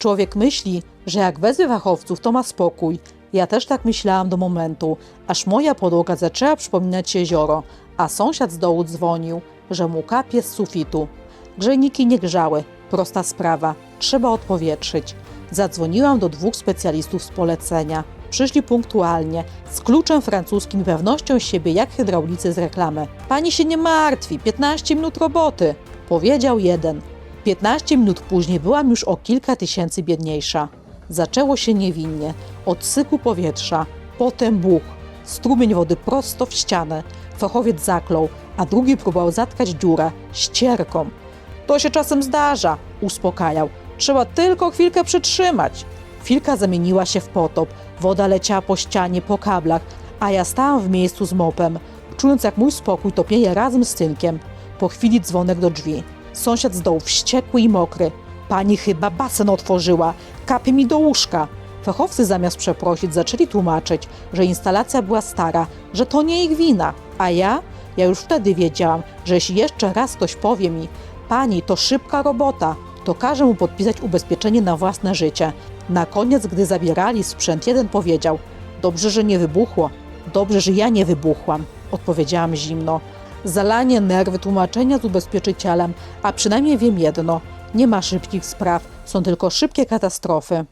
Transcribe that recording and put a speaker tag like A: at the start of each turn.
A: Człowiek myśli, że jak wezwie fachowców, to ma spokój. Ja też tak myślałam do momentu, aż moja podłoga zaczęła przypominać jezioro, a sąsiad z dołu dzwonił, że mu kapie z sufitu. Grzejniki nie grzały. Prosta sprawa. Trzeba odpowietrzyć. Zadzwoniłam do dwóch specjalistów z polecenia. Przyszli punktualnie, z kluczem francuskim pewnością siebie jak hydraulicy z reklamy. Pani się nie martwi, 15 minut roboty, powiedział jeden. 15 minut później byłam już o kilka tysięcy biedniejsza. Zaczęło się niewinnie, od syku powietrza, potem buch, strumień wody prosto w ścianę. Fachowiec zaklął, a drugi próbował zatkać dziurę ścierką. To się czasem zdarza, uspokajał. Trzeba tylko chwilkę przytrzymać. Chwilka zamieniła się w potop. Woda leciała po ścianie, po kablach, a ja stałam w miejscu z mopem, czując jak mój spokój topieje razem z tynkiem. Po chwili dzwonek do drzwi. Sąsiad z dołu wściekły i mokry. Pani chyba basen otworzyła, kapie mi do łóżka. Fachowcy zamiast przeprosić zaczęli tłumaczyć, że instalacja była stara, że to nie ich wina. A ja? Ja już wtedy wiedziałam, że jeśli jeszcze raz ktoś powie mi, pani to szybka robota, to każę mu podpisać ubezpieczenie na własne życie. Na koniec, gdy zabierali sprzęt, jeden powiedział: Dobrze, że nie wybuchło. Dobrze, że ja nie wybuchłam. Odpowiedziałam zimno. Zalanie, nerwy, tłumaczenia z ubezpieczycielem, a przynajmniej wiem jedno: nie ma szybkich spraw, są tylko szybkie katastrofy.